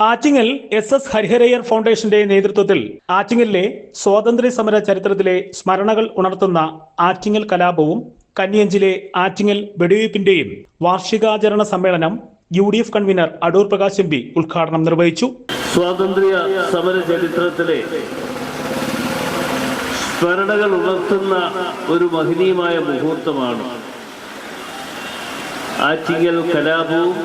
Attingal S S Harihara Iyer ഫൗണ്ടേഷന്റെ നേതൃത്വത്തിൽ ആറ്റിങ്ങലിലെ സ്വാതന്ത്ര്യ സമര ചരിത്രത്തിലെ സ്മരണകൾ ഉണർത്തുന്ന ആറ്റിങ്ങൽ കലാപവും കന്നിയഞ്ചിലെ ആറ്റിങ്ങൽ വെടിവയ്പ്പിന്റെയും വാർഷികാചരണ സമ്മേളനം U D F convener Adoor Prakash M P ഉദ്ഘാടനം നിർവഹിച്ചു. സ്വാതന്ത്ര്യ സമര ചരിത്രത്തിലെ സ്മരണകൾ ഉണർത്തുന്ന ഒരു മഹനീയമായ മുഹൂർത്തമാണ് ആറ്റിങ്ങൽ കലാപവും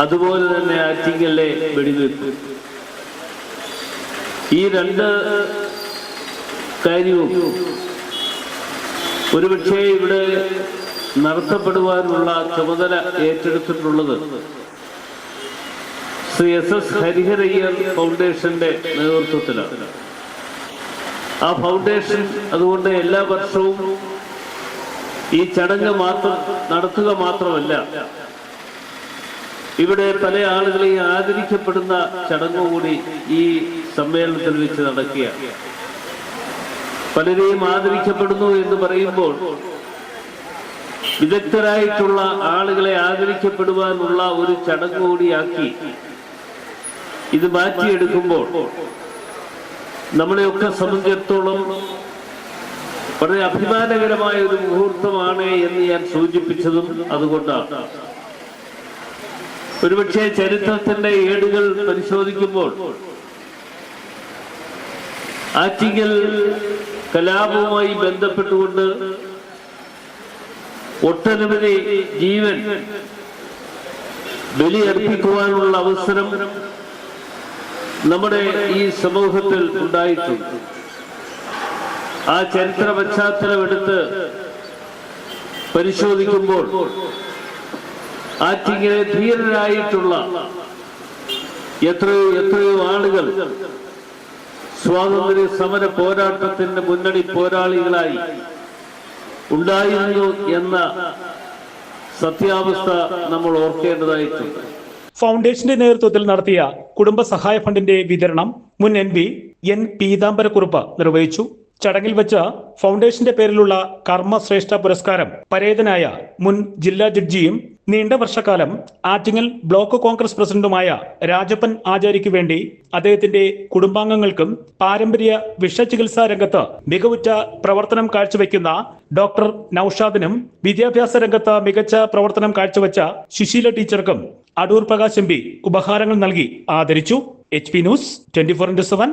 അതുപോലെ തന്നെ ആറ്റിങ്ങലിലെ വെടിവെപ്പ് ഈ രണ്ട് കാര്യവും ഒരുപക്ഷെ ഇവിടെ നടത്തപ്പെടുവാനുള്ള ചുമതല ഏറ്റെടുത്തിട്ടുള്ളത് ശ്രീ എസ് എസ് ഹരിഹരയ്യർ ഫൗണ്ടേഷന്റെ നേതൃത്വത്തിലാണ്. ആ ഫൗണ്ടേഷൻ അതുകൊണ്ട് എല്ലാ വർഷവും ഈ ചടങ്ങ് മാത്രം നടത്തുക മാത്രമല്ല ഇവിടെ പല ആളുകളെയും ആദരിക്കപ്പെടുന്ന ചടങ്ങ് കൂടി ഈ സമ്മേളനത്തിൽ വെച്ച് നടക്കുകയാണ്. പലരെയും ആദരിക്കപ്പെടുന്നു എന്ന് പറയുമ്പോൾ വിദഗ്ധരായിട്ടുള്ള ആളുകളെ ആദരിക്കപ്പെടുവാനുള്ള ഒരു ചടങ്ങ് കൂടിയാക്കി ഇത് മാറ്റിയെടുക്കുമ്പോൾ നമ്മളെയൊക്കെ സംബന്ധിച്ചിടത്തോളം വളരെ അഭിമാനകരമായ ഒരു മുഹൂർത്തമാണ് എന്ന് ഞാൻ സൂചിപ്പിച്ചതും അതുകൊണ്ടാണ്. ഒരുപക്ഷെ ചരിത്രത്തിന്റെ ഏടുകൾ പരിശോധിക്കുമ്പോൾ ആറ്റിങ്ങൽ കലാപവുമായി ബന്ധപ്പെട്ടുകൊണ്ട് ഒട്ടനവധി ജീവൻ ബലിയർപ്പിക്കുവാനുള്ള അവസരം നമ്മുടെ ഈ സമൂഹത്തിൽ ഉണ്ടായിട്ടുണ്ട്. ആ ചരിത്ര പശ്ചാത്തലം എടുത്ത് പരിശോധിക്കുമ്പോൾ ആറ്റിങ്ങനെ ധീരരായിട്ടുള്ള എത്രയോ എത്രയോ ആളുകൾ സ്വാതന്ത്ര്യ സമര പോരാട്ടത്തിന്റെ മുന്നണി പോരാളികളായി ഉണ്ടായിരുന്നു എന്ന സത്യാവസ്ഥ നമ്മൾ ഓർക്കേണ്ടതായിട്ടുണ്ട്. ഫൗണ്ടേഷന്റെ നേതൃത്വത്തിൽ നടത്തിയ കുടുംബ സഹായ ഫണ്ടിന്റെ വിതരണം മുൻ എം പി എൻ പീതാംബരക്കുറുപ്പ് നിർവഹിച്ചു. ചടങ്ങിൽ വെച്ച ഫൗണ്ടേഷന്റെ പേരിലുള്ള കർമ്മശ്രേഷ്ഠ പുരസ്കാരം പരേതനായ മുൻ ജില്ലാ ജഡ്ജിയും നീണ്ട വർഷക്കാലം ആറ്റിങ്ങൽ ബ്ലോക്ക് കോൺഗ്രസ് പ്രസിഡന്റുമായ രാജപ്പൻ ആചാര്യയ്ക്ക് വേണ്ടി അദ്ദേഹത്തിന്റെ കുടുംബാംഗങ്ങൾക്കും പാരമ്പര്യ വിഷചികിത്സാ രംഗത്ത് മികവുറ്റ പ്രവർത്തനം കാഴ്ചവെക്കുന്ന ഡോക്ടർ നൌഷാദിനും വിദ്യാഭ്യാസ രംഗത്ത് മികച്ച പ്രവർത്തനം കാഴ്ചവെച്ച സുശീല ടീച്ചർക്കും അടൂർ പ്രകാശ് എം ഉപഹാരങ്ങൾ നൽകി ആദരിച്ചു. H P news twenty four into seven.